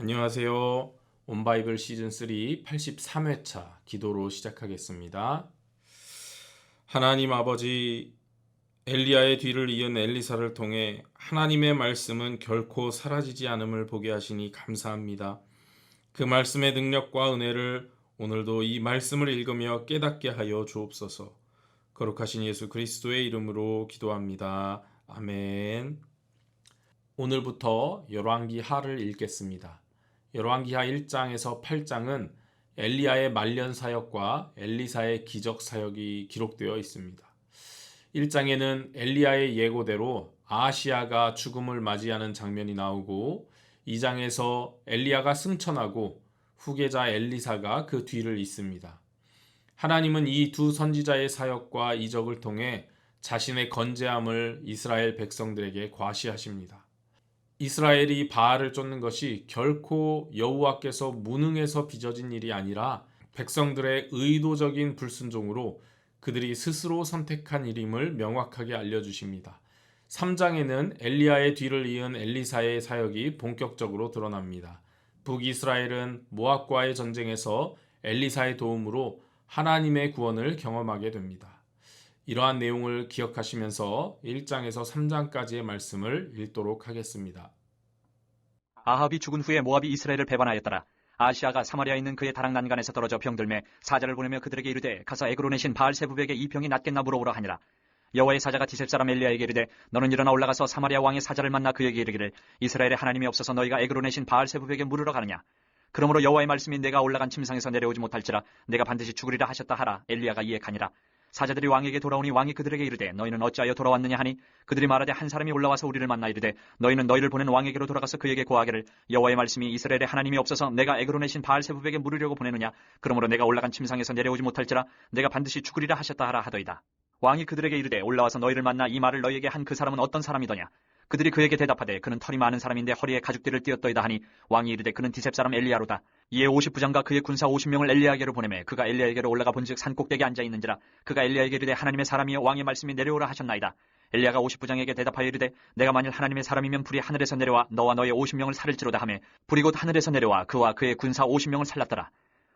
안녕하세요. 온바이블 시즌 3 83회차 기도로 시작하겠습니다. 하나님 아버지 엘리야의 뒤를 이은 엘리사를 통해 하나님의 말씀은 결코 사라지지 않음을 보게 하시니 감사합니다. 그 말씀의 능력과 은혜를 오늘도 이 말씀을 읽으며 깨닫게 하여 주옵소서. 거룩하신 예수 그리스도의 이름으로 기도합니다. 아멘. 오늘부터 열왕기 하를 읽겠습니다. 열왕기하 1장에서 8장은 엘리야의 말년 사역과 엘리사의 기적 사역이 기록되어 있습니다. 1장에는 엘리야의 예고대로 아시아가 죽음을 맞이하는 장면이 나오고 2장에서 엘리야가 승천하고 후계자 엘리사가 그 뒤를 잇습니다. 하나님은 이 두 선지자의 사역과 이적을 통해 자신의 건재함을 이스라엘 백성들에게 과시하십니다. 이스라엘이 바알을 쫓는 것이 결코 여호와께서 무능해서 빚어진 일이 아니라 백성들의 의도적인 불순종으로 그들이 스스로 선택한 일임을 명확하게 알려주십니다. 3장에는 엘리야의 뒤를 이은 엘리사의 사역이 본격적으로 드러납니다. 북이스라엘은 모압과의 전쟁에서 엘리사의 도움으로 하나님의 구원을 경험하게 됩니다. 이러한 내용을 기억하시면서 1장에서 3장까지의 말씀을 읽도록 하겠습니다. 아합이 죽은 후에 모압이 이스라엘을 배반하였더라. 아시아가 사마리아에 있는 그의 다락 난간에서 떨어져 병들매 사자를 보내며 그들에게 이르되 가서 에그론에 신 바알세부백에 이 병이 낫겠나 물어보라 하니라. 여호와의 사자가 디셉 사람 엘리야에게 이르되 너는 일어나 올라가서 사마리아 왕의 사자를 만나 그에게 이르기를 이스라엘의 하나님이 없어서 너희가 에그론에 신 바알세부백에 물으러 가느냐. 그러므로 여호와의 말씀이 내가 올라간 침상에서 내려오지 못할지라 내가 반드시 죽으리라 하셨다 하라 엘리야가 이해하니라. 사자들이 왕에게 돌아오니 왕이 그들에게 이르되 너희는 어찌하여 돌아왔느냐 하니? 그들이 말하되 한 사람이 올라와서 우리를 만나 이르되 너희는 너희를 보낸 왕에게로 돌아가서 그에게 고하기를 여호와의 말씀이 이스라엘의 하나님이 없어서 내가 에그론에 신 바알세부백에 물으려고 보내느냐? 그러므로 내가 올라간 침상에서 내려오지 못할지라 내가 반드시 죽으리라 하셨다 하라 하더이다. 왕이 그들에게 이르되 올라와서 너희를 만나 이 말을 너희에게 한 그 사람은 어떤 사람이더냐 그들이 그에게 대답하되 그는 털이 많은 사람인데 허리에 가죽띠를 띄었더이다 하니 왕이 이르되 그는 디셉 사람 엘리야로다. 이에 50부장과 그의 군사 50명을 엘리야에게로 보내매 그가 엘리야에게로 올라가 본즉 산 꼭대기에 앉아 있는지라 그가 엘리야에게 이르되 하나님의 사람이여 왕의 말씀이 내려오라 하셨나이다. 엘리야가 50부장에게 대답하여 이르되 내가 만일 하나님의 사람이면 불이 하늘에서 내려와 너와 너의 50명을 살을지로다 하매 불이 곧 하늘에서 내려와 그와 그의 군사 50명을 살랐더라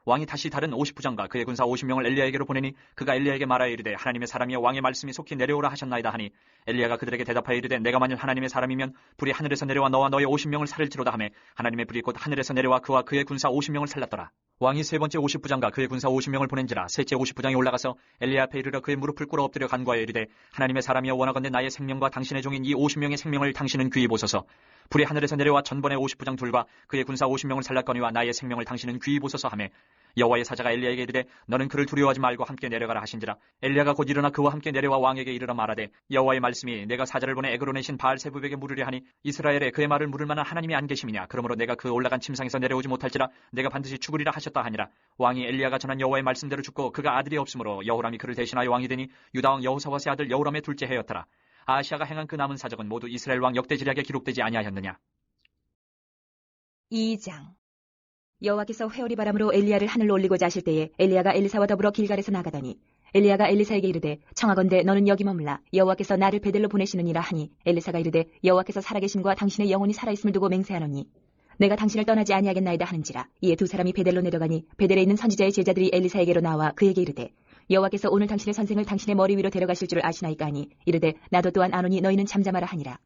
왕이 다시 다른 50부장과 그의 군사 50명을 엘리야에게로 보내니 그가 엘리야에게 말하여 이르되 하나님의 사람이여 왕의 말씀이 속히 내려오라 하셨나이다 하니 엘리야가 그들에게 대답하여 이르되 내가 만일 하나님의 사람이면 불이 하늘에서 내려와 너와 너의 50명을 살을지로다 하매 하나님의 불이 곧 하늘에서 내려와 그와 그의 군사 50명을 살랐더라. 왕이 세 번째 50부장과 그의 군사 50명을 보낸지라 셋째 50부장이 올라가서 엘리야 앞에 이르러 그의 무릎을 꿇어 엎드려 간구하여 이르되 하나님의 사람이여 원하건대 나의 생명과 당신의 종인 이 50명의 생명을 당신은 귀히 보소서. 불이 하늘에서 내려와 전번의 50부장 둘과 그의 군사 50명을 살랐거니와 나의 생명을 당신은 귀히 보소서 하매 여호와의 사자가 엘리야에게 이르되 너는 그를 두려워하지 말고 함께 내려가라 하신지라. 엘리야가 곧 일어나 그와 함께 내려와 왕에게 이르러 말하되 여호와의 말씀이 내가 사자를 보내 에그론에 신 바알세부백에 물으려 하니 이스라엘에 그의 말을 물을 만한 하나님이 안 계심이냐. 그러므로 내가 그 올라간 침상에서 내려오지 못할지라 내가 반드시 죽으리라 하셨다 하니라. 왕이 엘리야가 전한 여호와의 말씀대로 죽고 그가 아들이 없으므로 여호람이 그를 대신하여 왕이 되니 유다 왕 여호사밧의 아들 여호람의 둘째 해였더라. 아시아가 행한 그 남은 사적은 모두 이스라엘 왕 역대지략에 기록되지 아니하였느냐. 2장 여호와께서 회오리 바람으로 엘리야를 하늘로 올리고자 하실 때에 엘리야가 엘리사와 더불어 길갈에서 나가더니 엘리야가 엘리사에게 이르되 청하건대 너는 여기 머물라. 여호와께서 나를 베델로 보내시느니라 하니 엘리사가 이르되 여호와께서 살아계심과 당신의 영혼이 살아있음을 두고 맹세하노니 내가 당신을 떠나지 아니하겠나이다 하는지라. 이에 두 사람이 베델로 내려가니 베델에 있는 선지자의 제자들이 엘리사에게로 나와 그에게 이르되 여호와께서 오늘 당신의 선생을 당신의 머리 위로 데려가실 줄을 아시나이까 하니 이르되 나도 또한 아노니 너희는 잠잠하라 하니라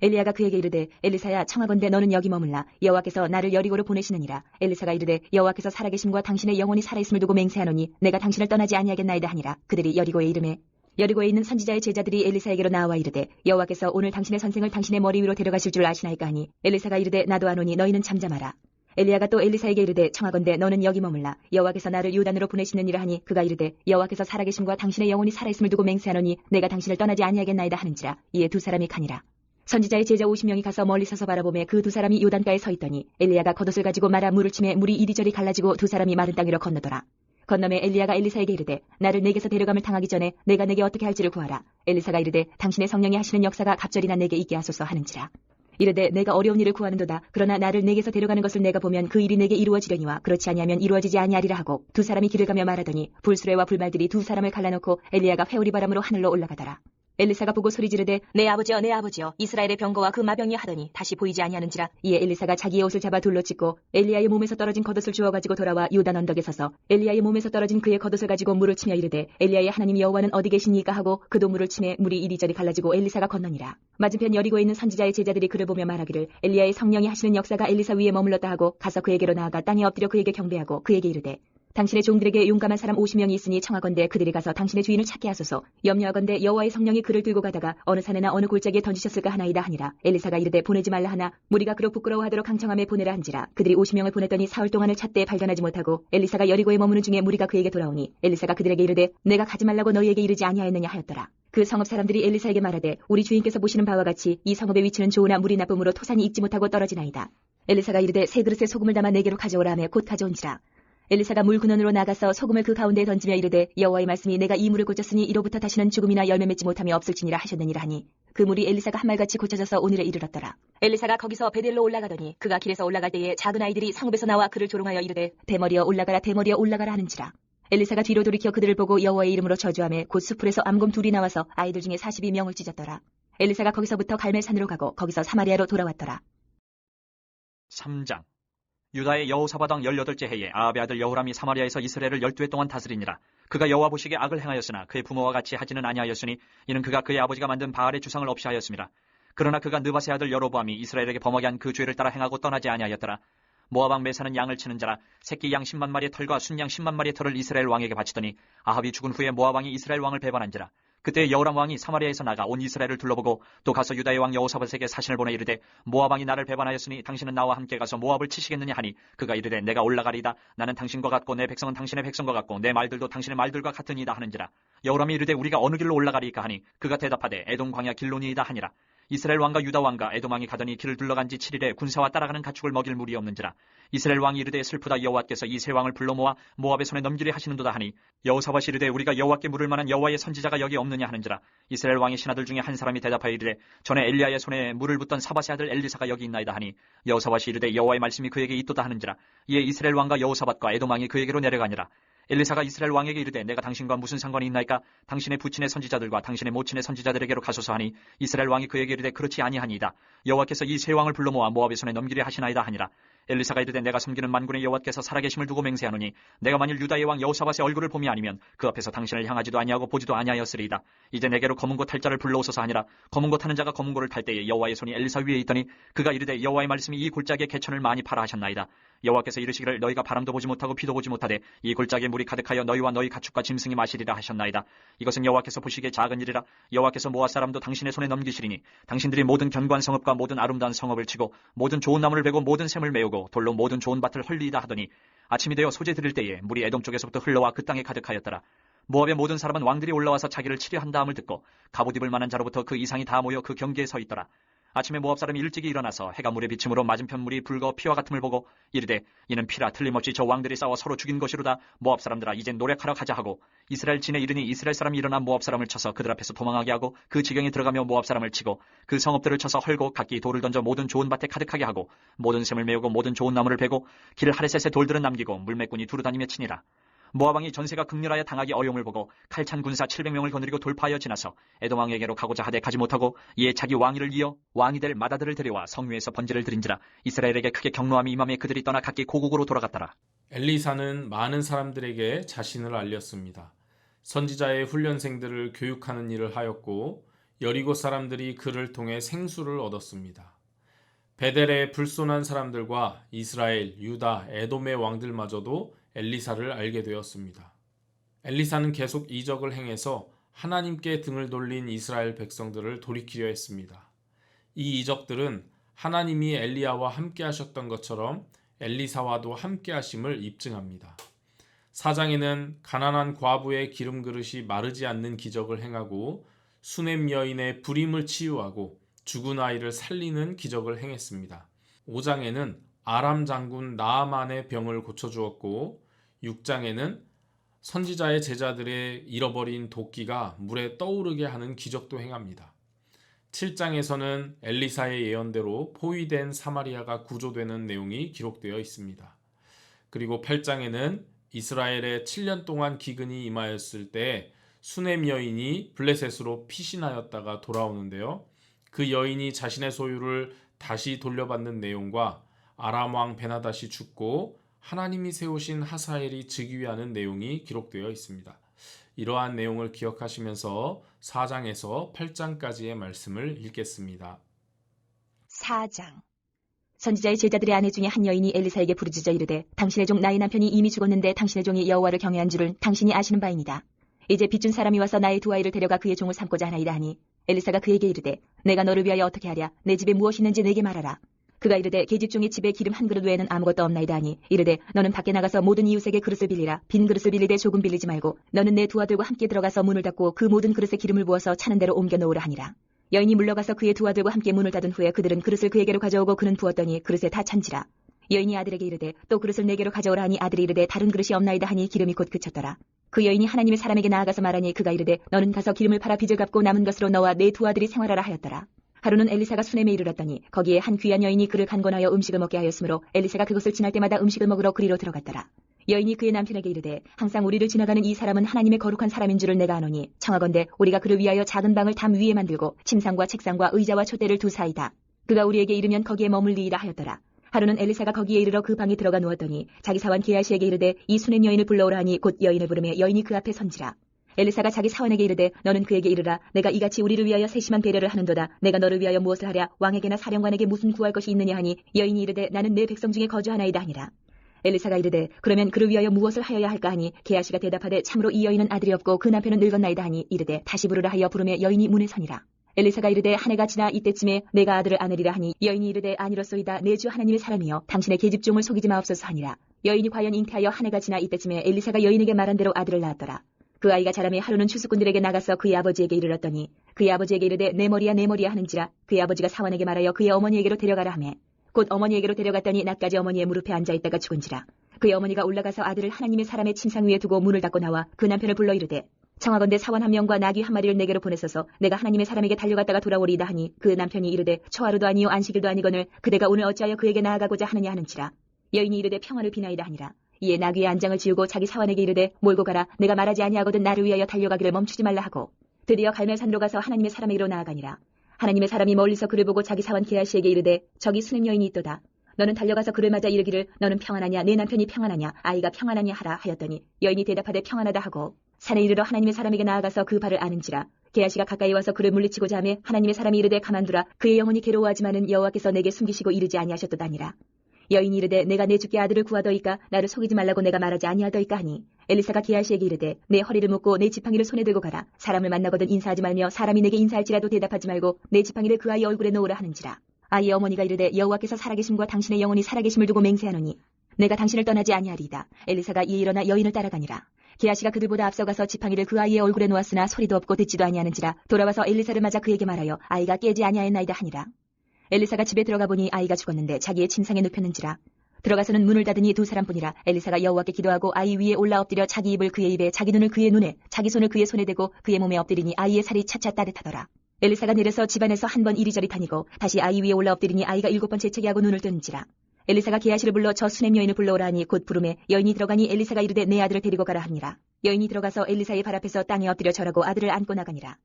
엘리야가 그에게 이르되 엘리사야 청하건대 너는 여기 머물라. 여호와께서 나를 여리고로 보내시느니라. 엘리사가 이르되 여호와께서 살아계심과 당신의 영혼이 살아있음을 두고 맹세하노니 내가 당신을 떠나지 아니하겠나이다 하니라. 그들이 여리고에 이름에 여리고에 있는 선지자의 제자들이 엘리사에게로 나와 이르되 여호와께서 오늘 당신의 선생을 당신의 머리 위로 데려가실 줄 아시나이까 하니 엘리사가 이르되 나도 아노니 너희는 잠잠하라. 엘리야가 또 엘리사에게 이르되 청하건대 너는 여기 머물라. 여호와께서 나를 요단으로 보내시느니라 하니 그가 이르되 여호와께서 살아계심과 당신의 영혼이 살아있음을 두고 맹세하노니 내가 당신을 떠나지 아니하겠나이다 하는지라. 이에 두 사람이 가니라 선지자의 제자 50명이 가서 멀리 서서 바라보매 그 두 사람이 요단가에 서 있더니 엘리야가 겉옷을 가지고 말아 물을 치매 물이 이리저리 갈라지고 두 사람이 마른 땅 위로 건너더라. 건너매 엘리야가 엘리사에게 이르되 나를 내게서 데려감을 당하기 전에 내가 내게 어떻게 할지를 구하라. 엘리사가 이르되 당신의 성령이 하시는 역사가 갑절이 나 내게 있게 하소서 하는지라. 이르되 내가 어려운 일을 구하는도다. 그러나 나를 내게서 데려가는 것을 내가 보면 그 일이 내게 이루어지려니와 그렇지 아니하면 이루어지지 아니하리라 하고 두 사람이 길을 가며 말하더니 불수레와 불말들이 두 사람을 갈라놓고 엘리야가 회오리 바람으로 하늘로 올라가더라. 엘리사가 보고 소리 지르되 내 아버지여 내 아버지여 이스라엘의 병거와 그 마병이 하더니 다시 보이지 아니하는지라. 이에 엘리사가 자기의 옷을 잡아 둘러 찢고 엘리야의 몸에서 떨어진 겉옷을 주워 가지고 돌아와 요단 언덕에 서서 엘리야의 몸에서 떨어진 그의 겉옷을 가지고 물을 치며 이르되 엘리야의 하나님 여호와는 어디 계시니까 하고 그도 물을 치매 물이 이리저리 갈라지고 엘리사가 건너니라. 맞은편 여리고에 있는 선지자의 제자들이 그를 보며 말하기를 엘리야의 성령이 하시는 역사가 엘리사 위에 머물렀다 하고 가서 그에게로 나아가 땅에 엎드려 그에게 경배하고 그에게 이르되 당신의 종들에게 용감한 사람 50명이 있으니 청하건대 그들이 가서 당신의 주인을 찾게 하소서. 염려하건대 여호와의 성령이 그를 들고 가다가 어느 산에나 어느 골짜기에 던지셨을까 하나이다 하니라. 엘리사가 이르되 보내지 말라 하나. 무리가 그로 부끄러워하도록 강청함에 보내라 한지라. 그들이 50명을 보냈더니 사흘 동안을 찾되 발견하지 못하고 엘리사가 여리고에 머무는 중에 무리가 그에게 돌아오니 엘리사가 그들에게 이르되 내가 가지 말라고 너희에게 이르지 아니하였느냐 하였더라. 그 성읍 사람들이 엘리사에게 말하되 우리 주인께서 보시는 바와 같이 이 성읍의 위치는 좋으나 물이 나쁨으로 토산이 익지 못하고 떨어지나이다. 엘리사가 이르되 세 그릇에 소금을 담아 내게로 가져오라 하며 곧 가져온지라 엘리사가 물 근원으로 나가서 소금을 그 가운데에 던지며 이르되 여호와의 말씀이 내가 이 물을 고쳤으니 이로부터 다시는 죽음이나 열매 맺지 못함이 없을지니라 하셨느니라 하니 그 물이 엘리사가 한말같이 고쳐져서 오늘에 이르렀더라. 엘리사가 거기서 베델로 올라가더니 그가 길에서 올라갈 때에 작은 아이들이 성읍에서 나와 그를 조롱하여 이르되 대머리여 올라가라 대머리여 올라가라 하는지라. 엘리사가 뒤로 돌이켜 그들을 보고 여호와의 이름으로 저주하며 곧 수풀에서 암곰 둘이 나와서 아이들 중에 42명을 찢었더라. 엘리사가 거기서부터 갈멜산으로 가고 거기서 사마리아로 돌아왔더라. 3장 유다의 여호사바당 18째 해에 아합의 아들 여호람이 사마리아에서 이스라엘을 12해 동안 다스리니라. 그가 여호와 보시기에 악을 행하였으나 그의 부모와 같이 하지는 아니하였으니 이는 그가 그의 아버지가 만든 바알의 주상을 없이 하였습니다. 그러나 그가 느바세 아들 여로보암이 이스라엘에게 범하게 한 그 죄를 따라 행하고 떠나지 아니하였더라. 모아방 메사는 양을 치는 자라 새끼 양 10만 마리의 털과 순양 10만 마리의 털을 이스라엘 왕에게 바치더니 아합이 죽은 후에 모압 왕이 이스라엘 왕을 배반한지라. 그때 여호람 왕이 사마리아에서 나가 온 이스라엘을 둘러보고 또 가서 유다의 왕 여호사밧에게 사신을 보내 이르되 모압 왕이 나를 배반하였으니 당신은 나와 함께 가서 모압을 치시겠느냐 하니 그가 이르되 내가 올라가리이다. 나는 당신과 같고 내 백성은 당신의 백성과 같고 내 말들도 당신의 말들과 같으니이다 하는지라. 여호람이 이르되 우리가 어느 길로 올라가리이까 하니 그가 대답하되 에돔 광야 길로니이다 하니라. 이스라엘 왕과 유다 왕과 에돔 왕이 가더니 길을 둘러간 지 7일에 군사와 따라가는 가축을 먹일 물이 없는지라. 이스라엘 왕이 이르되 슬프다 여호와께서 이세 왕을 불러 모아 모압의 손에 넘기려 하시는도다 하니 여호사밧이 이르되 우리가 여호와께 물을 만한 여호와의 선지자가 여기 없 느냐 하는지라 이스라엘 왕의 신하들 중에 한 사람이 대답하여 이르되 전에 엘리야의 손에 물을 붓던 사밧의 아들 엘리사가 여기 있나이다 하니 여호사밧이 이르되 여호와의 말씀이 그에게 있도다 하는지라 이에 이스라엘 왕과 여호사밧과 에돔 왕이 그에게로 내려가니라 엘리사가 이스라엘 왕에게 이르되 내가 당신과 무슨 상관이 있나이까? 당신의 부친의 선지자들과 당신의 모친의 선지자들에게로 가소서 하니 이스라엘 왕이 그에게 이르되 그렇지 아니하니이다. 여호와께서 이 세 왕을 불러 모아 모압의 손에 넘기려 하시나이다 하니라. 엘리사가 이르되 내가 섬기는 만군의 여호와께서 살아계심을 두고 맹세하노니 내가 만일 유다의 왕 여호사밧의 얼굴을 봄이 아니면 그 앞에서 당신을 향하지도 아니하고 보지도 아니하였으리이다. 이제 내게로 검은 고 탈 자를 불러오소서 하니라. 검은 고 타는 자가 검은 고를 탈 때에 여호와의 손이 엘리사 위에 있더니 그가 이르되 여호와의 말씀이 이 골짜기에 개천을 많이 팔아 하셨나이다. 여호와께서 이르시기를 너희가 바람도 보지 못하고 비도 보지 못하되 이 골짜기에 물이 가득하여 너희와 너희 가축과 짐승이 마시리라 하셨나이다. 이것은 여호와께서 보시기에 작은 일이라 여호와께서 모압 사람도 당신의 손에 넘기시리니 당신들이 모든 견고한 성읍과 모든 아름다운 성읍을 치고 모든 좋은 나무를 베고 모든 샘을 메우고 돌로 모든 좋은 밭을 헐리이다 하더니 아침이 되어 소재 드릴 때에 물이 에돔 쪽에서부터 흘러와 그 땅에 가득하였더라. 모압의 모든 사람은 왕들이 올라와서 자기를 치려 한 다음을 듣고 갑옷 입을 만한 자로부터 그 이상이 다 모여 그 경계에 서 있더라 아침에 모압 사람이 일찍이 일어나서 해가 물에 비침으로 맞은편 물이 붉어 피와 같음을 보고 이르되 이는 피라 틀림없이 저 왕들이 싸워 서로 죽인 것이로다. 모압 사람들아 이젠 노력하러 가자 하고 이스라엘 진에 이르니 이스라엘 사람이 일어나 모압 사람을 쳐서 그들 앞에서 도망하게 하고 그 지경에 들어가며 모압 사람을 치고 그 성읍들을 쳐서 헐고 각기 돌을 던져 모든 좋은 밭에 가득하게 하고 모든 샘을 메우고 모든 좋은 나무를 베고 길 하레셋에 돌들은 남기고 물매꾼이 두루 다니며 치니라 모아방이 전세가 극렬하여 당하기 어려움을 보고 칼찬 군사 700명을 거느리고 돌파하여 지나서 에돔왕에게로 가고자 하되 가지 못하고 이에 자기 왕위를 이어 왕이 될 마다들을 데려와 성위에서 번제를 드린지라 이스라엘에게 크게 경노함이 임함에 그들이 떠나 각기 고국으로 돌아갔더라 엘리사는 많은 사람들에게 자신을 알렸습니다. 선지자의 훈련생들을 교육하는 일을 하였고 여리고 사람들이 그를 통해 생수를 얻었습니다. 베델의 불손한 사람들과 이스라엘, 유다, 에돔의 왕들마저도 엘리사를 알게 되었습니다. 엘리사는 계속 이적을 행해서 하나님께 등을 돌린 이스라엘 백성들을 돌이키려 했습니다. 이 이적들은 하나님이 엘리야와 함께 하셨던 것처럼 엘리사와도 함께 하심을 입증합니다. 사장에는 가난한 과부의 기름 그릇이 마르지 않는 기적을 행하고 수넴 여인의 불임을 치유하고 죽은 아이를 살리는 기적을 행했습니다. 5장에는 아람 장군 나아만의 병을 고쳐주었고 6장에는 선지자의 제자들의 잃어버린 도끼가 물에 떠오르게 하는 기적도 행합니다. 7장에서는 엘리사의 예언대로 포위된 사마리아가 구조되는 내용이 기록되어 있습니다. 그리고 8장에는 이스라엘의 7년 동안 기근이 임하였을 때 수넴 여인이 블레셋으로 피신하였다가 돌아오는데요. 그 여인이 자신의 소유를 다시 돌려받는 내용과 아람 왕 베나다시 죽고 하나님이 세우신 하사엘이 즉위하는 내용이 기록되어 있습니다. 이러한 내용을 기억하시면서 4장에서 8장까지의 말씀을 읽겠습니다. 4장 선지자의 제자들의 아내 중에 한 여인이 엘리사에게 부르짖어 이르되 당신의 종 나의 남편이 이미 죽었는데 당신의 종이 여호와를 경외한 줄은 당신이 아시는 바입니다. 이제 빚준 사람이 와서 나의 두 아이를 데려가 그의 종을 삼고자 하나이다 하니 엘리사가 그에게 이르되 내가 너를 위하여 어떻게 하랴 내 집에 무엇이 있는지 내게 말하라. 그가 이르되 계집 중에 집에 기름 한 그릇 외에는 아무것도 없나이다 하니 이르되 너는 밖에 나가서 모든 이웃에게 그릇을 빌리라 빈 그릇을 빌리되 조금 빌리지 말고 너는 내 두 아들과 함께 들어가서 문을 닫고 그 모든 그릇에 기름을 부어서 차는 대로 옮겨 놓으라 하니라. 여인이 물러가서 그의 두 아들과 함께 문을 닫은 후에 그들은 그릇을 그에게로 가져오고 그는 부었더니 그릇에 다 찬지라. 여인이 아들에게 이르되 또 그릇을 내게로 가져오라 하니 아들이 이르되 다른 그릇이 없나이다 하니 기름이 곧 그쳤더라. 그 여인이 하나님의 사람에게 나아가서 말하니 그가 이르되 너는 가서 기름을 팔아 빚을 갚고 남은 것으로 너와 내 두 아들이 생활하라 하였더라. 하루는 엘리사가 수넴에 이르렀더니 거기에 한 귀한 여인이 그를 간권하여 음식을 먹게 하였으므로 엘리사가 그곳을 지날 때마다 음식을 먹으러 그리로 들어갔더라. 여인이 그의 남편에게 이르되 항상 우리를 지나가는 이 사람은 하나님의 거룩한 사람인 줄을 내가 아노니 청하건대 우리가 그를 위하여 작은 방을 담 위에 만들고 침상과 책상과 의자와 촛대를 두사이다. 그가 우리에게 이르면 거기에 머물리이라 하였더라. 하루는 엘리사가 거기에 이르러 그 방에 들어가 누웠더니 자기 사원 게하시에게 이르되 이 수넴 여인을 불러오라 하니 곧 여인을 부르며 여인이 그 앞에 선지라. 엘리사가 자기 사원에게 이르되 너는 그에게 이르라. 내가 이같이 우리를 위하여 세심한 배려를 하는도다. 내가 너를 위하여 무엇을 하랴? 왕에게나 사령관에게 무슨 구할 것이 있느냐 하니 여인이 이르되 나는 내 백성 중에 거주하나이다 하니라. 엘리사가 이르되 그러면 그를 위하여 무엇을 하여야 할까 하니 게하시가 대답하되 참으로 이 여인은 아들이 없고 그 남편은 늙었나이다 하니 이르되 다시 부르라 하여 부르며 여인이 문에 서니라. 엘리사가 이르되 한 해가 지나 이때쯤에 내가 아들을 안으리라 하니 여인이 이르되 아니로소이다. 내 주 하나님의 사람이여. 당신의 계집종을 속이지 마옵소서 하니라. 여인이 과연 잉태하여 한 해가 지나 이때쯤에 엘리사가 여인에게 말한 대로 아들을 낳았더라 그 아이가 자라매 하루는 추수꾼들에게 나가서 그의 아버지에게 이르렀더니 그의 아버지에게 이르되 내 머리야 내 머리야 하는지라 그의 아버지가 사원에게 말하여 그의 어머니에게로 데려가라 하매. 곧 어머니에게로 데려갔더니 낮까지 어머니의 무릎에 앉아 있다가 죽은지라. 그의 어머니가 올라가서 아들을 하나님의 사람의 침상 위에 두고 문을 닫고 나와 그 남편을 불러 이르되 청하건대 사원 한 명과 나귀 한 마리를 내게로 보내소서. 내가 하나님의 사람에게 달려갔다가 돌아오리이다 하니 그 남편이 이르되 초하루도 아니요 안식일도 아니거늘 그대가 오늘 어찌하여 그에게 나아가고자 하느냐 하는지라. 여인이 이르되 평화를 비나이다 하니라 이에 나귀의 안장을 지우고 자기 사원에게 이르되 몰고 가라. 내가 말하지 아니하거든 나를 위하여 달려가기를 멈추지 말라 하고 드디어 갈멜산으로 가서 하나님의 사람에게로 나아가니라. 하나님의 사람이 멀리서 그를 보고 자기 사원 게하시에게 이르되 저기 수냄 여인이 있도다. 너는 달려가서 그를 맞아 이르기를 너는 평안하냐? 내 남편이 평안하냐? 아이가 평안하냐? 하라 하였더니 여인이 대답하되 평안하다 하고 산에 이르러 하나님의 사람에게 나아가서 그 발을 아는지라. 게하시가 가까이 와서 그를 물리치고자 하매 하나님의 사람이 이르되 가만두라. 그의 영혼이 괴로워하지만은 여호와께서 내게 숨기시고 이르지 아니하셨도다니라 여인이 이르되 내가 내 주께 아들을 구하더이까 나를 속이지 말라고 내가 말하지 아니하더이까 하니 엘리사가 게하시에게 이르되 내 허리를 묶고 내 지팡이를 손에 들고 가라. 사람을 만나거든 인사하지 말며 사람이 내게 인사할지라도 대답하지 말고 내 지팡이를 그 아이 얼굴에 놓으라 하는지라. 아이의 어머니가 이르되 여호와께서 살아계심과 당신의 영혼이 살아계심을 두고 맹세하노니 내가 당신을 떠나지 아니하리이다. 엘리사가 이에 일어나 여인을 따라가니라. 게하시가 그들보다 앞서가서 지팡이를 그 아이의 얼굴에 놓았으나 소리도 없고 듣지도 아니하는지라 돌아와서 엘리사를 맞아 그에게 말하여 아이가 깨지 아니하였나이다 하니라 엘리사가 집에 들어가 보니 아이가 죽었는데 자기의 침상에 눕혔는지라. 들어가서는 문을 닫으니 두 사람뿐이라 엘리사가 여호와께 기도하고 아이 위에 올라 엎드려 자기 입을 그의 입에 자기 눈을 그의 눈에 자기 손을 그의 손에 대고 그의 몸에 엎드리니 아이의 살이 차차 따뜻하더라. 엘리사가 내려서 집안에서 한 번 이리저리 다니고 다시 아이 위에 올라 엎드리니 아이가 일곱 번 재채기하고 눈을 뜨는지라. 엘리사가 게하시를 불러 저 수냄 여인을 불러오라 하니 곧 부름에 여인이 들어가니 엘리사가 이르되 내 아들을 데리고 가라 하니라 여인이 들어가서 엘리사의 발 앞에서 땅에 엎드려 절하고 아들을 안고 나가니라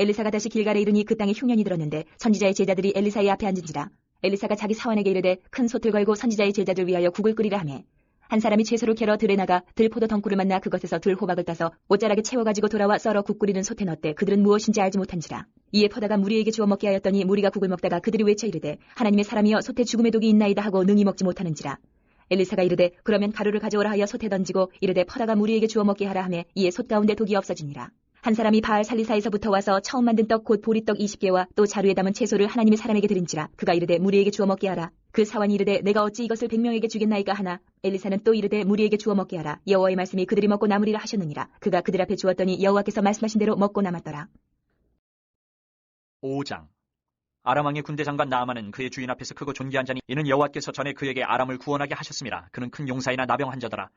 엘리사가 다시 길갈에 이르니 그 땅에 흉년이 들었는데 선지자의 제자들이 엘리사의 앞에 앉은지라 엘리사가 자기 사원에게 이르되 큰 솥을 걸고 선지자의 제자들 위하여 국을 끓이라 하매. 한 사람이 채소를 캐러 들에 나가 들포도 덩굴을 만나 그것에서 들 호박을 따서 옷자락에 채워가지고 돌아와 썰어 국 끓이는 솥에 넣었대 그들은 무엇인지 알지 못한지라. 이에 퍼다가 무리에게 주워 먹게 하였더니 무리가 국을 먹다가 그들이 외쳐 이르되 하나님의 사람이여 솥에 죽음의 독이 있나이다 하고 능히 먹지 못하는지라. 엘리사가 이르되 그러면 가루를 가져오라 하여 솥에 던지고 이르되 퍼다가 무리에게 주워 먹게 하라 하매 이에 솥 가운데 독이 없어지니라 한 사람이 바알 살리사에서부터 와서 처음 만든 떡 곧 보리떡 20개와 또 자루에 담은 채소를 하나님의 사람에게 드린지라 그가 이르되 무리에게 주워 먹게 하라. 그 사원이 이르되 내가 어찌 이것을 백명에게 주겠나이까 하나. 엘리사는 또 이르되 무리에게 주워 먹게 하라. 여호와의 말씀이 그들이 먹고 남으리라 하셨느니라. 그가 그들 앞에 주었더니 여호와께서 말씀하신 대로 먹고 남았더라. 5장. 아람 왕의 군대 장관 나아만은 그의 주인 앞에서 크고 존귀한 자니 이는 여호와께서 전에 그에게 아람을 구원하게 하셨습니다. 그는 큰 용사이나 나병한 자더라.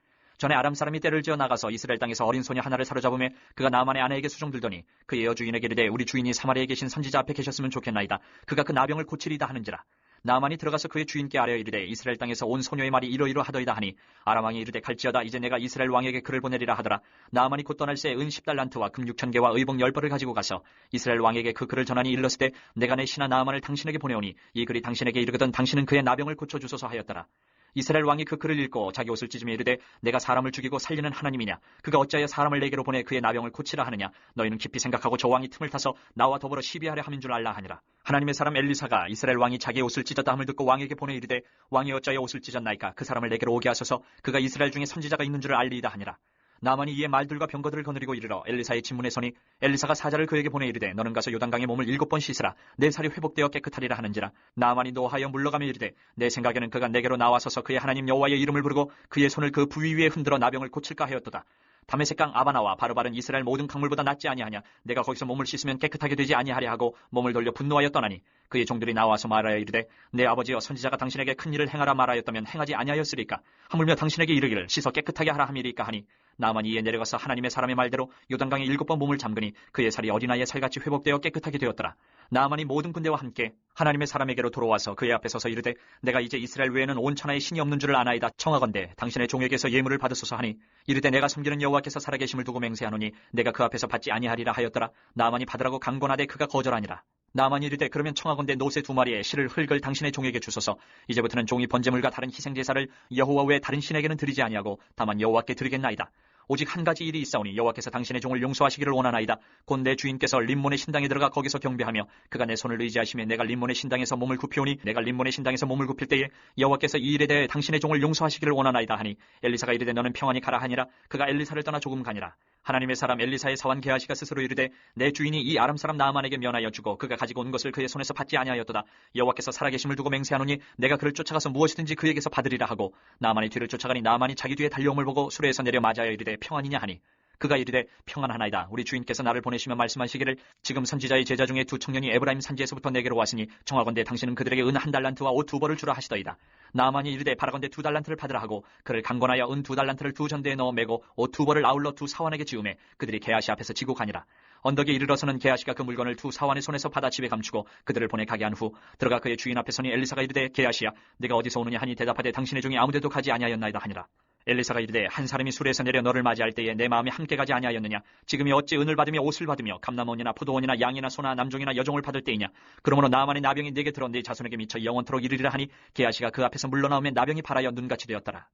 전에 아람 사람이 때를 지어 나가서 이스라엘 땅에서 어린 소녀 하나를 사로잡음에 그가 나만의 아내에게 수종들더니 그의 여주인에게 이르되 우리 주인이 사마리아에 계신 선지자 앞에 계셨으면 좋겠나이다. 그가 그 나병을 고치리다 하는지라. 나만이 들어가서 그의 주인께 아뢰어 이르되 이스라엘 땅에서 온 소녀의 말이 이러이러 하더이다 하니 아람 왕이 이르되 갈지어다 이제 내가 이스라엘 왕에게 글을 보내리라 하더라 나만이 곧 떠날 새은 10달란트와 금 6천 개와 의복 10벌을 가지고 가서 이스라엘 왕에게 그 글을 전하니 일렀을 때 내가 내 신하 나만을 당신에게 보내오니 이 글이 당신에게 이르거든 당신은 그의 나병을 고쳐 주소서 하였더라 이스라엘 왕이 그 글을 읽고 자기 옷을 찢으며 이르되 내가 사람을 죽이고 살리는 하나님이냐? 그가 어찌하여 사람을 내게로 보내 그의 나병을 고치라 하느냐? 너희는 깊이 생각하고 저 왕이 틈을 타서 나와 더불어 시비하려 함인 줄 알라 하니라. 하나님의 사람 엘리사가 이스라엘 왕이 자기 옷을 찢었다 함을 듣고 왕에게 보내 이르되 왕이 어찌하여 옷을 찢었나이까? 그 사람을 내게로 오게 하소서. 그가 이스라엘 중에 선지자가 있는 줄을 알리이다 하니라 나만이 이에 말들과 병거들을 거느리고 이르러 엘리사의 집문에 서니 엘리사가 사자를 그에게 보내 이르되 너는 가서 요단강에 몸을 일곱 번 씻으라. 내 살이 회복되어 깨끗하리라 하는지라. 나만이 노하여 물러가며 이르되 내 생각에는 그가 내게로 나와서서 그의 하나님 여호와의 이름을 부르고 그의 손을 그 부위 위에 흔들어 나병을 고칠까 하였도다 다메섹강 아바나와 바르바른 이스라엘 모든 강물보다 낫지 아니하냐? 내가 거기서 몸을 씻으면 깨끗하게 되지 아니하랴 하고 몸을 돌려 분노하여 떠나니 그의 종들이 나와서 말하여 이르되 내 아버지여 선지자가 당신에게 큰 일을 행하라 말하였다면 행하지 아니하였으리까? 하물며 당신에게 이르기를 씻어 깨끗하게 하라 함이리까 하니 나만이 이에 내려가서 하나님의 사람의 말대로 요단강에 일곱 번 몸을 잠그니 그의 살이 어린아이의 살같이 회복되어 깨끗하게 되었더라 나만이 모든 군대와 함께 하나님의 사람에게로 돌아와서 그의 앞에 서서 이르되 내가 이제 이스라엘 외에는 온 천하에 신이 없는 줄을 아나이다 청하건대 당신의 종에게서 예물을 받으소서 하니 이르되 내가 섬기는 여호와께서 살아계심을 두고 맹세하노니 내가 그 앞에서 받지 아니하리라 하였더라. 나만이 받으라고 강권하되 그가 거절하니라. 나만이 이르되 그러면 청하건대 노새 두 마리의 실을 흙을 당신의 종에게 주소서. 이제부터는 종이 번제물과 다른 희생제사를 여호와 외 다른 신에게는 드리지 아니하고 다만 여호와께 드리겠나이다 오직 한 가지 일이 있사오니 여호와께서 당신의 종을 용서하시기를 원하나이다. 곧 내 주인께서 림몬의 신당에 들어가 거기서 경배하며 그가 내 손을 의지하시며 내가 림몬의 신당에서 몸을 굽히오니 내가 림몬의 신당에서 몸을 굽힐 때에 여호와께서 이 일에 대해 당신의 종을 용서하시기를 원하나이다 하니 엘리사가 이르되 너는 평안히 가라 하니라 그가 엘리사를 떠나 조금 가니라. 하나님의 사람 엘리사의 사환 게하시가 스스로 이르되 내 주인이 이 아람 사람 나아만에게 면하여 주고 그가 가지고 온 것을 그의 손에서 받지 아니하였도다. 여호와께서 살아계심을 두고 맹세하노니 내가 그를 쫓아가서 무엇이든지 그에게서 받으리라 하고 나만이 뒤를 쫓아가니 나만이 자기 뒤에 달려옴을 보고 수레에서 내려 맞아여 이르되 평안이냐 하니 그가 이르되 평안하나이다. 우리 주인께서 나를 보내시며 말씀하시기를 지금 선지자의 제자 중에 두 청년이 에브라임 산지에서부터 내게로 왔으니 청하건대 당신은 그들에게 은 한 달란트와 옷 두 벌을 주라 하시더이다. 나만이 이르되 바라건대 두 달란트를 받으라 하고 그를 강권하여 은 두 달란트를 두 전대에 넣어 매고 옷 두 벌을 아울러 두 사환에게 지우매 그들이 게하시 앞에서 지고 가니라 언덕에 이르러서는 게하시가 그 물건을 두 사환의 손에서 받아 집에 감추고 그들을 보내 가게 한 후 들어가 그의 주인 앞에 서니 엘리사가 이르되 게하시야 네가 어디서 오느냐 하니 대답하되 당신의 종이 아무데도 가지 아니하였나이다 하니라. 엘리사가 이르되 한 사람이 술에서 내려 너를 맞이할 때에 내 마음이 함께 가지 아니하였느냐? 지금이 어찌 은을 받으며 옷을 받으며 감남원이나 포도원이나 양이나 소나 남종이나 여종을 받을 때이냐? 그러므로 나만의 나병이 내게 들어 네 자손에게 미쳐 영원토록 이르리라 하니 게하시가 그 앞에서 물러나오며 나병이 발하여 눈같이 되었더라.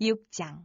6장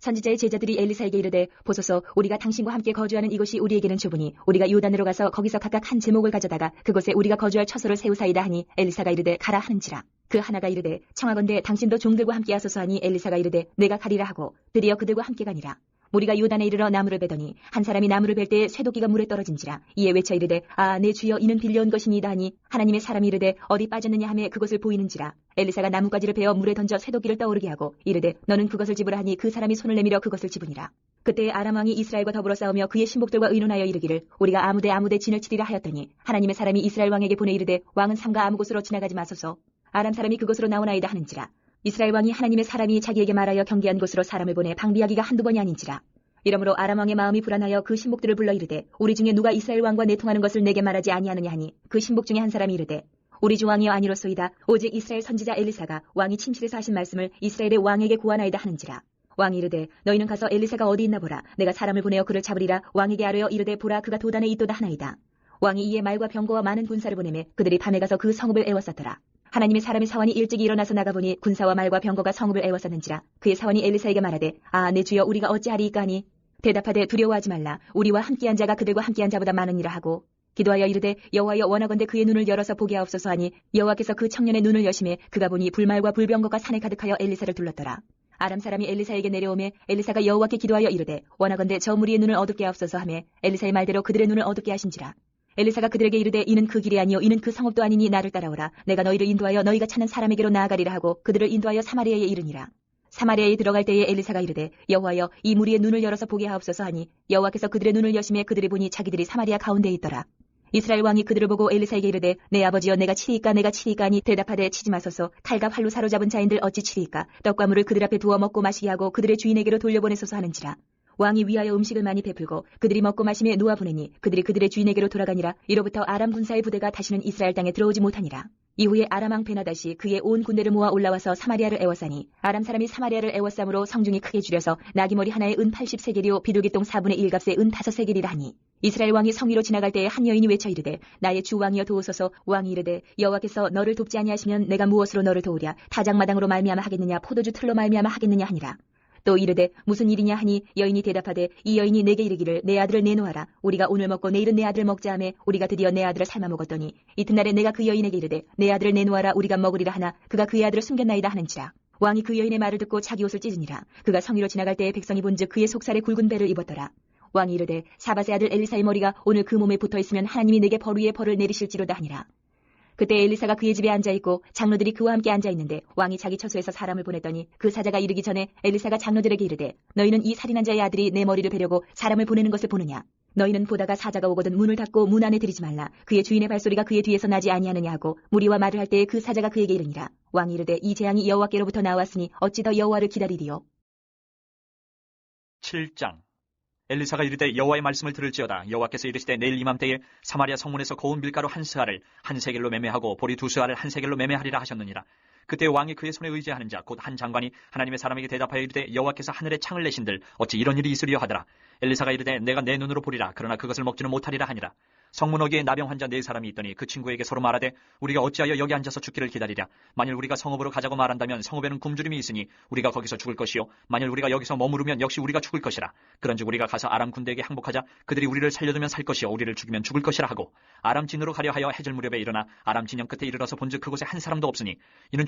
선지자의 제자들이 엘리사에게 이르되 보소서 우리가 당신과 함께 거주하는 이곳이 우리에게는 좁으니 우리가 요단으로 가서 거기서 각각 한 제목을 가져다가 그곳에 우리가 거주할 처소를 세우사이다 하니 엘리사가 이르되 가라 하는지라. 그 하나가 이르되 청하건대 당신도 종들과 함께 하소서 하니 엘리사가 이르되 내가 가리라 하고 드디어 그들과 함께 가니라 우리가 요단에 이르러 나무를 베더니 한 사람이 나무를 벨 때에 쇠도끼가 물에 떨어진지라 이에 외쳐 이르되 아 내 주여 이는 빌려온 것이니이다 하니 하나님의 사람이 이르되 어디 빠졌느냐 하며 그것을 보이는지라. 엘리사가 나뭇가지를 베어 물에 던져 쇠도끼를 떠오르게 하고 이르되 너는 그것을 집으라 하니 그 사람이 손을 내밀어 그것을 집으니라. 그때 아람 왕이 이스라엘과 더불어 싸우며 그의 신복들과 의논하여 이르기를 우리가 아무데 아무데 진을 치리라 하였더니 하나님의 사람이 이스라엘 왕에게 보내 이르되 왕은 삼가 아무 곳으로 지나가지 마소서. 아람 사람이 그곳으로 나오나이다 하는지라 이스라엘 왕이 하나님의 사람이 자기에게 말하여 경계한 곳으로 사람을 보내 방비하기가 한두 번이 아닌지라. 이러므로 아람 왕의 마음이 불안하여 그 신복들을 불러 이르되 우리 중에 누가 이스라엘 왕과 내통하는 것을 내게 말하지 아니하느냐 하니 그 신복 중에 한 사람이 이르되 우리 주 왕이여 아니로소이다. 오직 이스라엘 선지자 엘리사가 왕이 침실에서 하신 말씀을 이스라엘의 왕에게 구하나이다 하는지라. 왕이 이르되 너희는 가서 엘리사가 어디 있나 보라. 내가 사람을 보내어 그를 잡으리라. 왕에게 아뢰어 이르되 보라 그가 도단에 있도다 하나이다. 왕이 이에 말과 병거와 많은 군사를 보내매 그들이 밤에 가서 그 성읍을 에워쌌더라 하나님의 사람의 사원이 일찍 일어나서 나가보니 군사와 말과 병거가 성읍을 에워쌌는지라 그의 사원이 엘리사에게 말하되 아 내 주여 우리가 어찌하리이까 하니? 대답하되 두려워하지 말라. 우리와 함께한 자가 그들과 함께한 자보다 많으니라 하고 기도하여 이르되 여호와여 원하건대 그의 눈을 열어서 보게 하옵소서 하니 여호와께서 그 청년의 눈을 여심해 그가 보니 불말과 불병거가 산에 가득하여 엘리사를 둘렀더라. 아람 사람이 엘리사에게 내려오매 엘리사가 여호와께 기도하여 이르되 원하건대 저 무리의 눈을 어둡게 하옵소서 하며 엘리사의 말대로 그들의 눈을 어둡게 하신지라 엘리사가 그들에게 이르되 이는 그 길이 아니요 이는 그 성읍도 아니니 나를 따라오라. 내가 너희를 인도하여 너희가 찾는 사람에게로 나아가리라 하고 그들을 인도하여 사마리아에 이르니라. 사마리아에 들어갈 때에 엘리사가 이르되 여호와여 이 무리의 눈을 열어서 보게 하옵소서 하니 여호와께서 그들의 눈을 여심해 그들이 보니 자기들이 사마리아 가운데에 있더라. 이스라엘 왕이 그들을 보고 엘리사에게 이르되 내 아버지여 내가 치리이까 내가 치리이까 하니 대답하되 치지 마소서. 칼과 활로 사로잡은 자인들 어찌 치리이까? 떡과 물을 그들 앞에 두어 먹고 마시게 하고 그들의 주인에게로 돌려보내소서 하는지라 왕이 위하여 음식을 많이 베풀고 그들이 먹고 마심에 놓아 보내니 그들이 그들의 주인에게로 돌아가니라. 이로부터 아람 군사의 부대가 다시는 이스라엘 땅에 들어오지 못하니라. 이후에 아람 왕 베나다시 그의 온 군대를 모아 올라와서 사마리아를 애워싸니 아람 사람이 사마리아를 애워싸므로 성중이 크게 줄여서 나기머리 하나에 은 80세겔이요 비둘기똥 4분의 1값에 은 5세겔이라 하니 이스라엘 왕이 성위로 지나갈 때에 한 여인이 외쳐 이르되 나의 주 왕이여 도우소서. 왕이 이르되 여호와께서 너를 돕지 아니하시면 내가 무엇으로 너를 도우랴? 타작마당으로 말미암아 하겠느냐? 포도주 틀로 말미암아 하겠느냐 하니라 또 이르되 무슨 일이냐 하니 여인이 대답하되 이 여인이 내게 이르기를 내 아들을 내놓아라. 우리가 오늘 먹고 내일은 내 아들을 먹자 하매 우리가 드디어 내 아들을 삶아 먹었더니 이튿날에 내가 그 여인에게 이르되 내 아들을 내놓아라. 우리가 먹으리라 하나 그가 그의 아들을 숨겼나이다 하는지라. 왕이 그 여인의 말을 듣고 자기 옷을 찢으니라. 그가 성위로 지나갈 때에 백성이 본즉 그의 속살에 굵은 배를 입었더라. 왕이 이르되 사바세 아들 엘리사의 머리가 오늘 그 몸에 붙어 있으면 하나님이 내게 벌 위에 벌을 내리실지로다 하니라 그때 엘리사가 그의 집에 앉아 있고 장로들이 그와 함께 앉아 있는데 왕이 자기 처소에서 사람을 보냈더니 그 사자가 이르기 전에 엘리사가 장로들에게 이르되 너희는 이 살인한 자의 아들이 내 머리를 베려고 사람을 보내는 것을 보느냐? 너희는 보다가 사자가 오거든 문을 닫고 문 안에 들이지 말라. 그의 주인의 발소리가 그의 뒤에서 나지 아니하느냐? 하고 무리와 말을 할 때에 그 사자가 그에게 이르니라. 왕이 이르되 이 재앙이 여호와께로부터 나왔으니 어찌 더 여호와를 기다리리요? 7장 엘리사가 이르되 여호와의 말씀을 들을지어다. 여호와께서 이르시되 내일 이맘때에 사마리아 성문에서 고운 밀가루 한 스아를 한 세겔로 매매하고 보리 두 스아를 한 세겔로 매매하리라 하셨느니라 그때 왕이 그의 손에 의지하는 자 곧 한 장관이 하나님의 사람에게 대답하여 이르되 여호와께서 하늘에 창을 내신들 어찌 이런 일이 있으리요 하더라. 엘리사가 이르되 내가 내 눈으로 보리라. 그러나 그것을 먹지는 못하리라 하니라. 성문 어귀에 나병 환자 네 사람이 있더니 그 친구에게 서로 말하되 우리가 어찌하여 여기 앉아서 죽기를 기다리랴. 만일 우리가 성읍으로 가자고 말한다면 성읍에는 굶주림이 있으니 우리가 거기서 죽을 것이요. 만일 우리가 여기서 머무르면 역시 우리가 죽을 것이라. 그런즉 우리가 가서 아람 군대에게 항복하자. 그들이 우리를 살려두면 살 것이요. 우리를 죽이면 죽을 것이라 하고. 아람 진으로 가려 하여 해질 무렵에 일어나 아람 진영 끝에 이르러서 본즉 그곳에 한 사람도 없으니 이는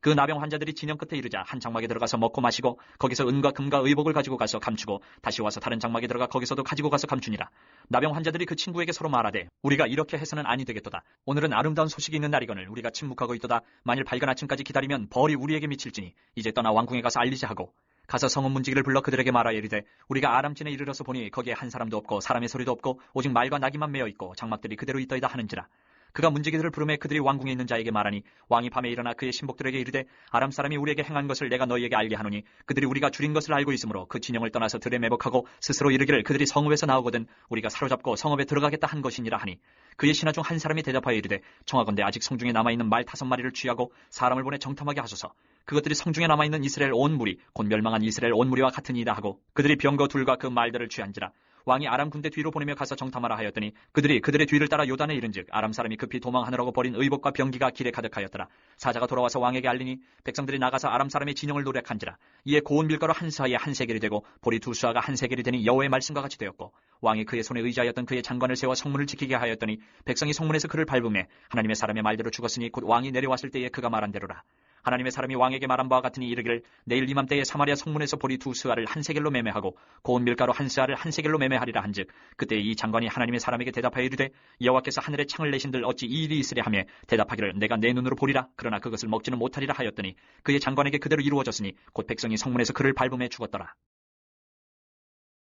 그 나병 환자들이 진영 끝에 이르자 한 장막에 들어가서 먹고 마시고 거기서 은과 금과 의복을 가지고 가서 감추고 다시 와서 다른 장막에 들어가 거기서도 가지고 가서 감추니라. 나병 환자들이 그 친구에게 서로 말하되 우리가 이렇게 해서는 아니 되겠도다. 오늘은 아름다운 소식이 있는 날이거늘 우리가 침묵하고 있도다. 만일 밝은 아침까지 기다리면 벌이 우리에게 미칠지니 이제 떠나 왕궁에 가서 알리자 하고 가서 성읍 문지기를 불러 그들에게 말하여 이르되 우리가 아람진에 이르러서 보니 거기에 한 사람도 없고 사람의 소리도 없고 오직 말과 나귀만 메어 있고 장막들이 그대로 있더이다 하는지라 그가 문지기들을 부르매 그들이 왕궁에 있는 자에게 말하니 왕이 밤에 일어나 그의 신복들에게 이르되 아람 사람이 우리에게 행한 것을 내가 너희에게 알게 하노니 그들이 우리가 줄인 것을 알고 있으므로 그 진영을 떠나서 들에 매복하고 스스로 이르기를 그들이 성읍에서 나오거든 우리가 사로잡고 성읍에 들어가겠다 한 것이니라 하니 그의 신하 중 한 사람이 대답하여 이르되 청하건대 아직 성중에 남아있는 말 다섯 마리를 취하고 사람을 보내 정탐하게 하소서. 그것들이 성중에 남아있는 이스라엘 온 무리 곧 멸망한 이스라엘 온 무리와 같으니이다 하고 그들이 병거 둘과 그 말들을 취한지라 왕이 아람 군대 뒤로 보내며 가서 정탐하라 하였더니 그들이 그들의 뒤를 따라 요단에 이른즉 아람 사람이 급히 도망하느라고 버린 의복과 병기가 길에 가득하였더라. 사자가 돌아와서 왕에게 알리니 백성들이 나가서 아람 사람의 진영을 노력한지라. 이에 고운 밀가루 한 사이에 한 세겔이 되고 보리 두 수아가 한 세겔이 되니 여호의 말씀과 같이 되었고 왕이 그의 손에 의지하였던 그의 장관을 세워 성문을 지키게 하였더니 백성이 성문에서 그를 밟음에 하나님의 사람의 말대로 죽었으니 곧 왕이 내려왔을 때에 그가 말한 대로라 하나님의 사람이 왕에게 말한 바와 같으니 이르기를 내일 이맘때에 사마리아 성문에서 보리 두 스아를 한 세겔로 매매하고 고운 밀가루 한 스아를 한 세겔로 매매하리라 한즉 그때 이 장관이 하나님의 사람에게 대답하여 이르되 여호와께서 하늘에 창을 내신들 어찌 이 일이 있으랴 하며 대답하기를 내가 내 눈으로 보리라. 그러나 그것을 먹지는 못하리라 하였더니 그의 장관에게 그대로 이루어졌으니 곧 백성이 성문에서 그를 밟음에 죽었더라.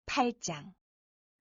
8장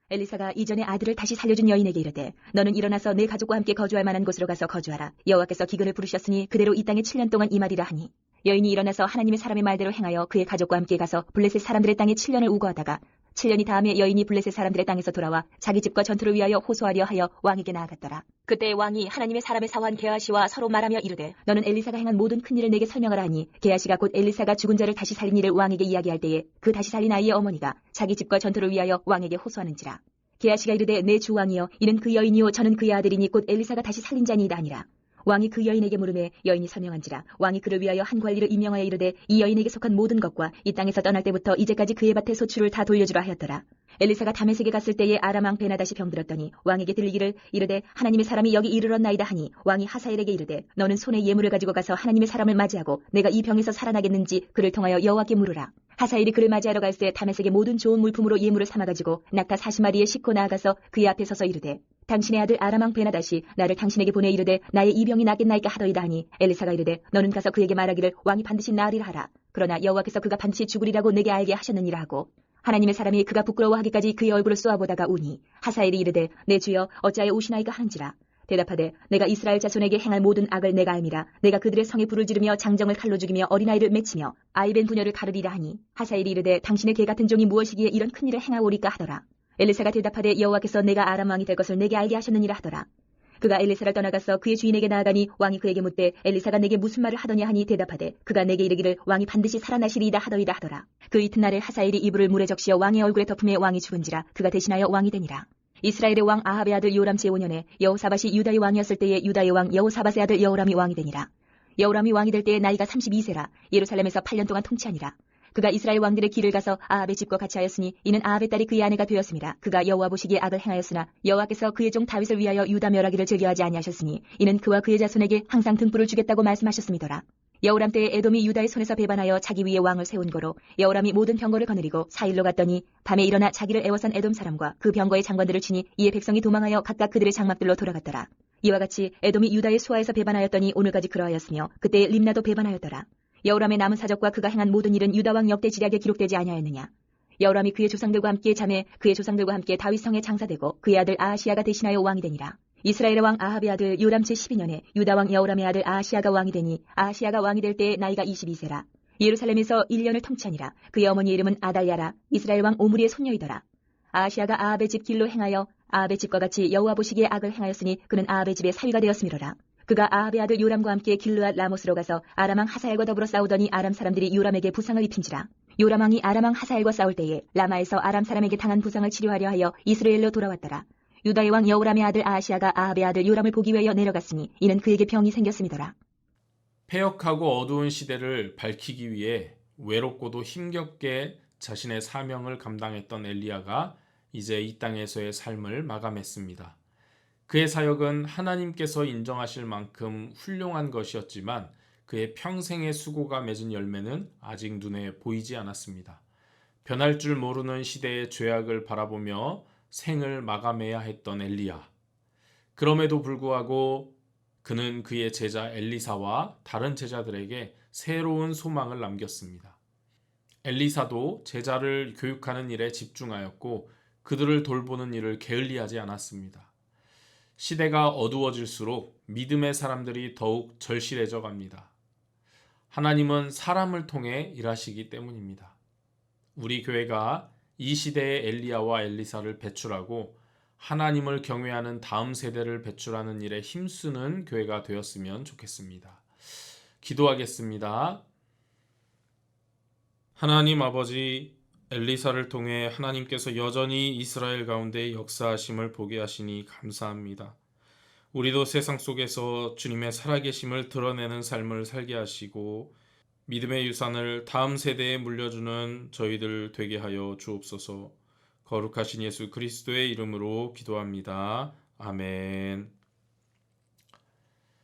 엘리사가 이전에 아들을 다시 살려준 여인에게 이르되 너는 일어나서 내 가족과 함께 거주할 만한 곳으로 가서 거주하라. 여호와께서 기근을 부르셨으니 그대로 이 땅에 7년 동안 임하리라 하니. 여인이 일어나서 하나님의 사람의 말대로 행하여 그의 가족과 함께 가서 블레셋 사람들의 땅에 7년을 우거하다가 7년이 다음에 여인이 블레셋 사람들의 땅에서 돌아와 자기 집과 전투를 위하여 호소하려 하여 왕에게 나아갔더라. 그때 왕이 하나님의 사람의 사환 게하시와 서로 말하며 이르되 너는 엘리사가 행한 모든 큰 일을 내게 설명하라 하니 게하시가 곧 엘리사가 죽은 자를 다시 살린 일을 왕에게 이야기할 때에 그 다시 살린 아이의 어머니가 자기 집과 전투를 위하여 왕에게 호소하는지라. 게하시가 이르되 내 주 왕이여 이는 그 여인이요 저는 그의 아들이니 곧 엘리사가 다시 살린 자니이다 아니라 왕이 그 여인에게 물음에 여인이 설명한지라 왕이 그를 위하여 한 관리를 임명하여 이르되 이 여인에게 속한 모든 것과 이 땅에서 떠날 때부터 이제까지 그의 밭의 소출을 다 돌려주라 하였더라. 엘리사가 다메섹에 갔을 때에 아람 왕 베나다시 병들었더니 왕에게 들리기를 이르되 하나님의 사람이 여기 이르렀나이다 하니 왕이 하사엘에게 이르되 너는 손에 예물을 가지고 가서 하나님의 사람을 맞이하고 내가 이 병에서 살아나겠는지 그를 통하여 여호와께 물으라. 하사엘이 그를 맞이하러 갈새 다메섹의 모든 좋은 물품으로 예물을 삼아가지고 낙타 40마리에 싣고 나아가서 그의 앞에 서서 이르되 당신의 아들 아람왕 베나다시 나를 당신에게 보내 이르되 나의 이 병이 낫겠나이까 하더이다 하니 엘리사가 이르되 너는 가서 그에게 말하기를 왕이 반드시 나으리라 하라. 그러나 여호와께서 그가 반드시 죽으리라고 내게 알게 하셨느니라 하고 하나님의 사람이 그가 부끄러워하기까지 그의 얼굴을 쏘아보다가 우니 하사엘이 이르되 내 주여 어찌하여 오시나이까 하는지라. 대답하되 내가 이스라엘 자손에게 행할 모든 악을 내가 알미라. 내가 그들의 성에 불을 지르며 장정을 칼로 죽이며 어린아이를 맺히며 아이벤 부녀를 가르리라 하니 하사엘이 이르되 당신의 개 같은 종이 무엇이기에 이런 큰 일을 행하오리까 하더라 엘리사가 대답하되 여호와께서 내가 아람 왕이 될 것을 내게 알게 하셨느니라 하더라. 그가 엘리사를 떠나가서 그의 주인에게 나아가니 왕이 그에게 묻되 엘리사가 내게 무슨 말을 하더냐 하니 대답하되 그가 내게 이르기를 왕이 반드시 살아나시리이다 하더이다 하더라. 그 이튿날에 하사엘이 이불을 물에 적시어 왕의 얼굴에 덮음에 왕이 죽은지라 그가 대신하여 왕이 되니라. 이스라엘의 왕 아합의 아들 요람 제5년에 여호사밧이 유다의 왕이었을 때에 유다의 왕 여호사밧의 아들 여호람이 왕이 되니라. 여호람이 왕이 될 때에 나이가 32세라. 예루살렘에서 8년 동안 통치하니라 그가 이스라엘 왕들의 길을 가서 아합의 집과 같이 하였으니 이는 아합의 딸이 그의 아내가 되었습니다. 그가 여호와 보시기에 악을 행하였으나 여호와께서 그의 종 다윗을 위하여 유다 멸하기를 즐겨하지 아니하셨으니 이는 그와 그의 자손에게 항상 등불을 주겠다고 말씀하셨음이더라. 여호람 때에 에돔이 유다의 손에서 배반하여 자기 위에 왕을 세운 거로 여호람이 모든 병거를 거느리고 사일로 갔더니 밤에 일어나 자기를 애워싼 에돔 사람과 그 병거의 장관들을 치니 이에 백성이 도망하여 각각 그들의 장막들로 돌아갔더라. 이와 같이 에돔이 유다의 수하에서 배반하였더니 오늘까지 그러하였으며 그때 림나도 배반하였더라. 여호람의 남은 사적과 그가 행한 모든 일은 유다 왕 역대 지략에 기록되지 아니하였느냐. 여호람이 그의 조상들과 함께 잠에 그의 조상들과 함께 다윗 성에 장사되고 그의 아들 아하시아가 대신하여 왕이 되니라. 이스라엘의 왕 아합의 아들 요람 제 12년에 유다 왕 여호람의 아들 아하시아가 왕이 되니 아하시아가 왕이 될 때에 나이가 22세라. 예루살렘에서 1년을 통치하니라. 그의 어머니 이름은 아달야라. 이스라엘 왕 오므리의 손녀이더라. 아하시아가 아합의 집 길로 행하여 아합의 집과 같이 여호와 보시기에 악을 행하였으니 그는 아합의 집에 사위가 되었음이로라. 그가 아합의 아들 요람과 함께 길르앗 라모스로 가서 아람왕 하사엘과 더불어 싸우더니 아람 사람들이 요람에게 부상을 입힌지라. 요람왕이 아람왕 하사엘과 싸울 때에 라마에서 아람 사람에게 당한 부상을 치료하려 하여 이스라엘로 돌아왔더라. 유다의 왕 여호람의 아들 아하시아가 아합의 아들 요람을 보기 위하여 내려갔으니 이는 그에게 병이 생겼음이더라. 폐역하고 어두운 시대를 밝히기 위해 외롭고도 힘겹게 자신의 사명을 감당했던 엘리야가 이제 이 땅에서의 삶을 마감했습니다. 그의 사역은 하나님께서 인정하실 만큼 훌륭한 것이었지만 그의 평생의 수고가 맺은 열매는 아직 눈에 보이지 않았습니다. 변할 줄 모르는 시대의 죄악을 바라보며 생을 마감해야 했던 엘리야. 그럼에도 불구하고 그는 그의 제자 엘리사와 다른 제자들에게 새로운 소망을 남겼습니다. 엘리사도 제자를 교육하는 일에 집중하였고 그들을 돌보는 일을 게을리하지 않았습니다. 시대가 어두워질수록 믿음의 사람들이 더욱 절실해져 갑니다. 하나님은 사람을 통해 일하시기 때문입니다. 우리 교회가 이 시대의 엘리야와 엘리사를 배출하고 하나님을 경외하는 다음 세대를 배출하는 일에 힘쓰는 교회가 되었으면 좋겠습니다. 기도하겠습니다. 하나님 아버지 엘리사를 통해 하나님께서 여전히 이스라엘 가운데 역사하심을 보게 하시니 감사합니다. 우리도 세상 속에서 주님의 살아계심을 드러내는 삶을 살게 하시고 믿음의 유산을 다음 세대에 물려주는 저희들 되게 하여 주옵소서. 거룩하신 예수 그리스도의 이름으로 기도합니다. 아멘.